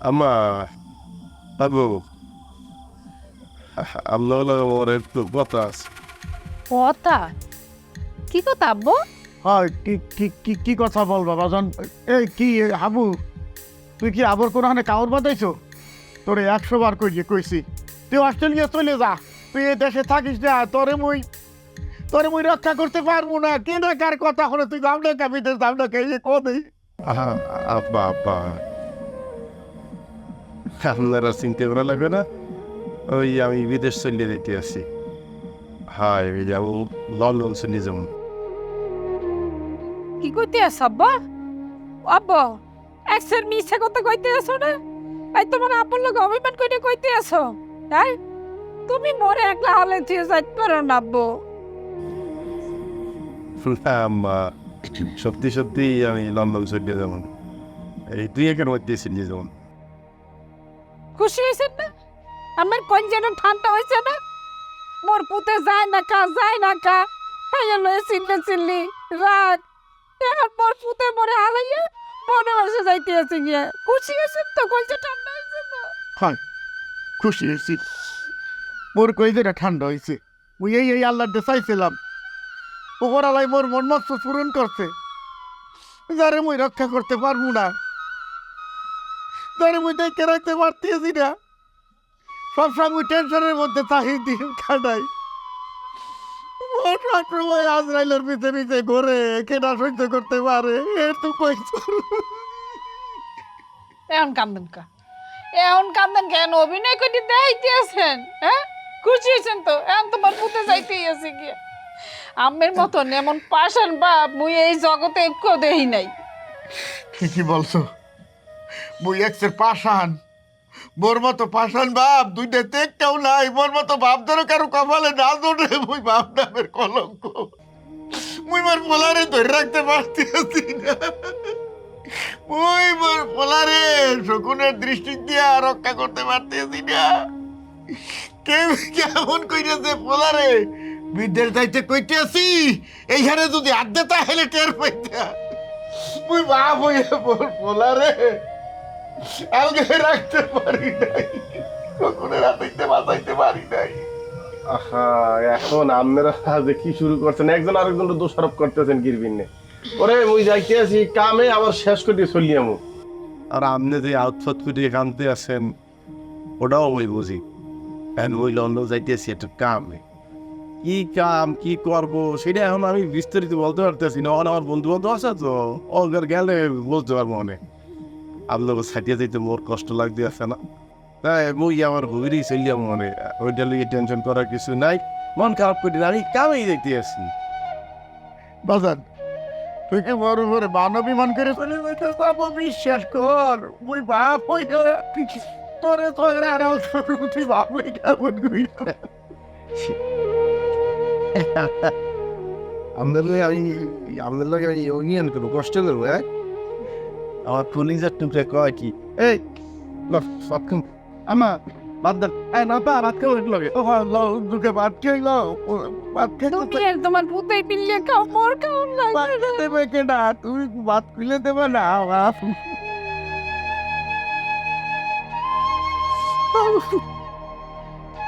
আম্মা বাবু আপনার আমার একটু কথা আছে কথা কি কথা আব্বু হয় কি কি কি কি কথা বলবা বাজন এই কি এ, হাবু তুই কি আবার কোনখানে কাউর বাদাইছো? তোরে একশো বার কইয়ে কইছি। তুই অস্ট্রেলিয়া চলে যা। তুই এই দেশে থাকিস না তোরে মুই তোরে মুই রক্ষা করতে পারব না। কে না কার কথা হলো? তুই দাম না কাবিতে দাম না কে কদি। আহা, আব্বা আব্বা। আপনারা চিনতে করা লাগবে না? ওই আমি বিদেশ চলে যেতে আছি হ্যাঁ আমি যাব লন্ডন চলে যাব। কি কইতে আস আব্বা? আব্বা একসের মিছে কথা কইতে আসো না? এই তোমার আপন লোক অভিমান কইতে কইতে আসো হ্যাঁ তুমি মরে একলা হলে তুই যাইতে পারো না আব্বু। আম্মা সত্যি সত্যি আমি লন্ডন চলে যাব। এই দুই একের মধ্যে চলে যাব। খুশি হয়েছেন না? আমার কোন যেন ঠান্ডা হয়েছে না? মোর পুতে যায় না কা যায় না কা হ্যাঁ লয়ে চিল্লে চিল্লি রাগ। এখন মোর পুতে মরে হারাইয়া মনে বসে যাইতে আছে গিয়া। খুশি হয়েছেন তো? কোন যে ঠান্ডা হয়েছে না? হয়, খুশি হয়েছি। মোর কই যে ঠান্ডা হয়েছে? মুই এই এই আল্লাহ চাইছিলাম। উপরালাই মোর মন মস্ত পূরণ করছে। যারে মুই রক্ষা করতে পারব না। যারে মুই দেখে রাখতে পারতেছি না। সবসময় মুই টেনশনের মধ্যে থাকি দিন কাটাই। সবসময় আজরাইলের পিছে পিছে ঘরে কেনা সহ্য করতে পারে এ তো কই এখন কান্দেন কা? এখন কান্দেন কেন অভিনয় করে দেখাইতে আছেন হ্যাঁ? খুশি হয়েছেন তো? এখন তোমার পুতে যাইতেই আছে গিয়া। আমের মতন এমন পাশান বাপ মুই এই জগতে একটু দেই নাই। ঠিকই বলছো। মুই একসের পাশান মোর মতো পাশান বাপ দুইটা দেখতেও নাই, মোর মতো বাপ ধরো কারও কপালে না ধরে মুই বাপ নামের কলঙ্ক। মুই মোর পোলারে ধরে রাখতে পারতেছি না। মুই মোর পোলারে শকুনের দৃষ্টি দিয়া রক্ষা করতে পারতেছি না। কেউ কেমন কইতেছে পোলারে? বিদ্যের চাইতে কইতেছি এইখানে যদি আড্ডা তাহলে টের পাইতা। মুই বাপ হয়ে মোর পোলারে আলগে রাখতে পারি নাই। কখনো রাতাইতে বাঁচাইতে পারি নাই। আহা এখন আপনারা যে কি শুরু করছেন? একজন আরেকজন দোষারোপ করতেছেন গিরবিনে ওরে মুই যাইতে আছি কামে আবার শেষ করে চলি আমু। আর আপনি যে আউটফট করে কামতে আছেন ওটাও আমি বুঝি। এখন ওই লন্ডন যাইতে আছি একটা কামে। কি কাম কি করব সেটা এখন আমি বিস্তারিত বলতে পারতেছি না। আমার বন্ধু বান্ধব আছে তো ওদের গেলে বলতে পারব অনেক। আপনাকে ছাটিয়ে যাইতে মোর কষ্ট লাগতে আছে না তাই মুই আমার গভীরই চলিয়াম মনে ওইটা লিয়ে টেনশন করার কিছু নাই মন খারাপ করি না আমি কামেই দেখতে আসছি বাজান তুই কি বড় উপরে মানবিমান করে চলে যাইতে বিশ্বাস কর মুই বাপ হই তোরে তোরে আর তুই বাপ হই কেমন করি আপনার লগে আমি আপনার লগে আমি ইউনিয়ন করব কষ্ট করব হ্যাঁ আমার পুলিশের টুকরে কয় কি? এই লক সবক্ষণ আমা বাদ দেন এই না পা রাত কেউ লাগে ও লো দুকে বাদ কে লো বাদ কে আর তোমার পুতে পিল্লে খাও মোর খাও না। দেবে কে না? তুই বাদ খুলে দেবে না বাপ